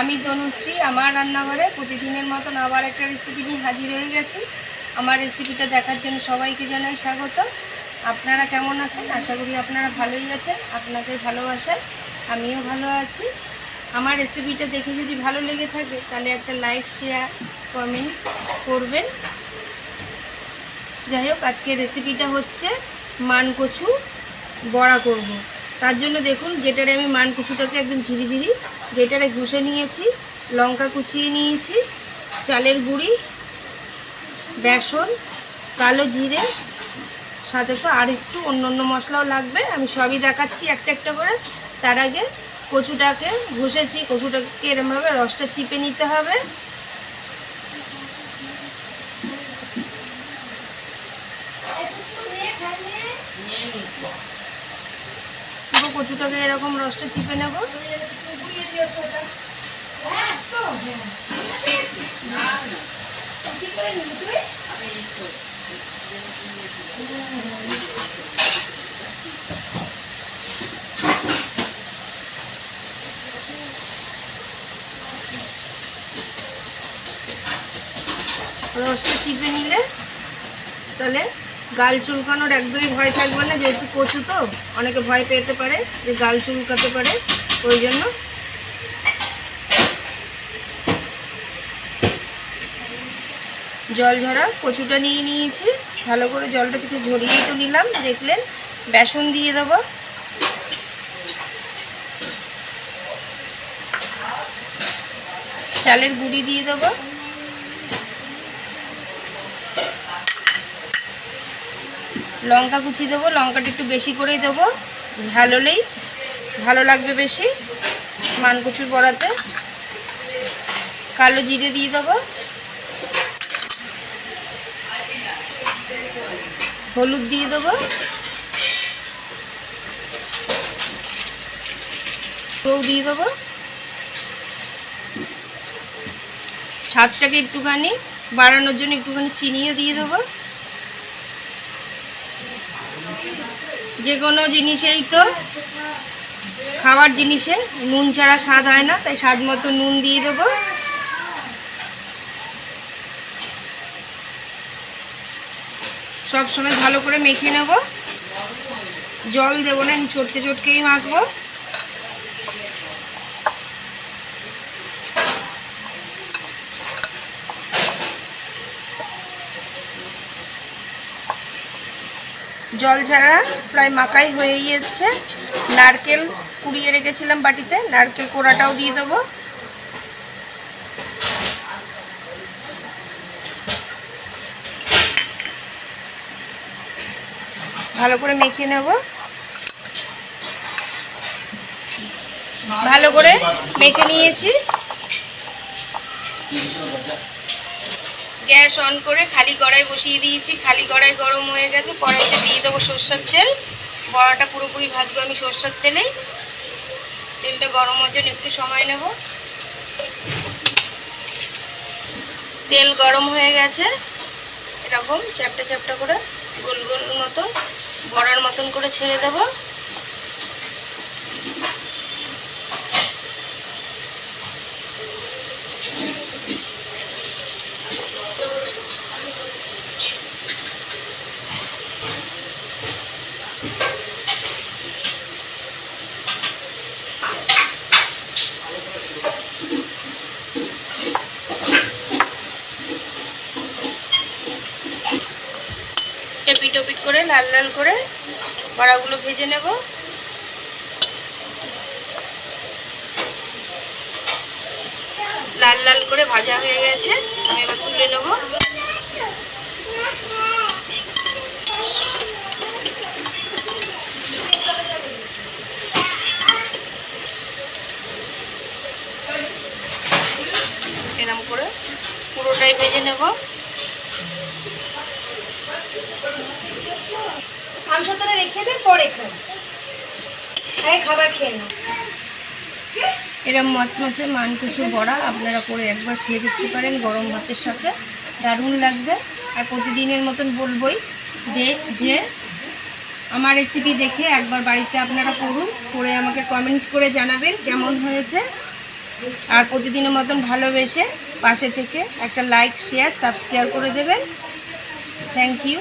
আমি তনুশ্রী, আমার রান্নাঘরে প্রতিদিনের মতন আবার একটা রেসিপি নিয়ে হাজির হয়ে গেছি। আমার রেসিপিটা দেখার জন্য সবাইকে জানাই স্বাগত। আপনারা কেমন আছেন? আশা করি আপনারা ভালোই আছেন, আপনাদের ভালোবাসায় আমিও ভালো আছি। আমার রেসিপিটা দেখে যদি ভালো লেগে থাকে, তাহলে একটা লাইক শেয়ার কমেন্টস করবেন। যাই হোক, আজকের রেসিপিটা হচ্ছে মান কচু বড়া করব। তার জন্য দেখুন গেটারে আমি মান কুচুটাকে একদম ঝিরিঝিরি গেটারে ঘষে নিয়েছি, লঙ্কা কুচিয়ে নিয়েছি, চালের গুঁড়ি, বেসন, কালো জিরে, সাথে তো আর একটু অন্য অন্য মশলাও লাগবে। আমি সবই দেখাচ্ছি একটা একটা করে। তার আগে কচুটাকে ঘষেছি, কচুটাকে এরমভাবে রসটা চিপে নিতে হবে। কচুটাকে এরকম রসটা চিপে নেব। রসটা চিপে নিলে তাহলে গাল চুলকানোর একদমই ভয় থাকবে না, যেহেতু কচু তো, অনেকে ভয় পেতে পারে যে গাল চুলকাতে পারে, ওই জন্য। জল ঝরা, কচুটা নিয়ে নিয়েছি, ভালো করে জলটা থেকে ঝরিয়েই তো নিলাম, দেখলেন, বেসন দিয়ে দেবো। চালের গুঁড়ি দিয়ে দেবো। লঙ্কা কুচি দেবো, লঙ্কাটা একটু বেশি করেই দেবো, ঝাল হলেই ভালো লাগবে বেশি, মানকুচুর বড়াতে। কালো জিরে দিয়ে দেবো। হলুদ দিয়ে দেবো। দিয়ে দেবো। স্বাদটাকে একটুখানি বাড়ানোর জন্য একটুখানি চিনিও দিয়ে দেবো। যে কোনো জিনিসেই তো খাবার জিনিসে, নুন ছাড়া স্বাদ হয় না, তাই স্বাদ মতো নুন দিয়ে দেবো। সবসময় ভালো করে মেখে নেব। জল দেবো না, আমি চটকে চটকেই মাখবো। জল ছাড়া প্রায় মাখাই হয়েই এসছে নারকেল কুড়িয়ে রেখেছিলাম বাটিতে, নারকেল কোড়াটাও দিয়ে দেবো। ভালো করে মেখে নেব। ভালো করে মেখে নিয়েছি। গ্যাস অন করে খালি কড়াই বসিয়ে দিয়েছি। খালি কড়াই গরম হয়ে গেছে। কড়াইতে দিয়ে দেবো সর্ষের তেল। বড়াটা পুরোপুরি ভাজবো আমি সর্ষের তেলেই তেলটা গরম হওয়ার জন্য একটু সময় নেব। তেল গরম হয়ে গেছে। এরকম চ্যাপটা চ্যাপটা করে গোল গোল মতন বড়ার মতন করে ছেড়ে দেবো। পিটো করে, লাল লাল করে বড়াগুলো ভেজে নেব। লাল লাল করে ভাজা হয়ে গেছে, আমি এবার তুলে নেব। এরম করে পুরোটাই ভেজে নেব। এরম মচমচে মান কিছু বড়া আপনারা করে একবার খেয়ে দেখতে পারেন গরম ভাতের সাথে। দারুণ লাগবে। আর প্রতিদিনের মতন বলবই যে। আমার রেসিপি দেখে একবার বাড়িতে আপনারা করুন করে আমাকে কমেন্টস করে জানাবেন কেমন হয়েছে। আর প্রতিদিনের মতন ভালোবেসে পাশে থেকে একটা লাইক শেয়ার সাবস্ক্রাইব করে দেবেন। Thank you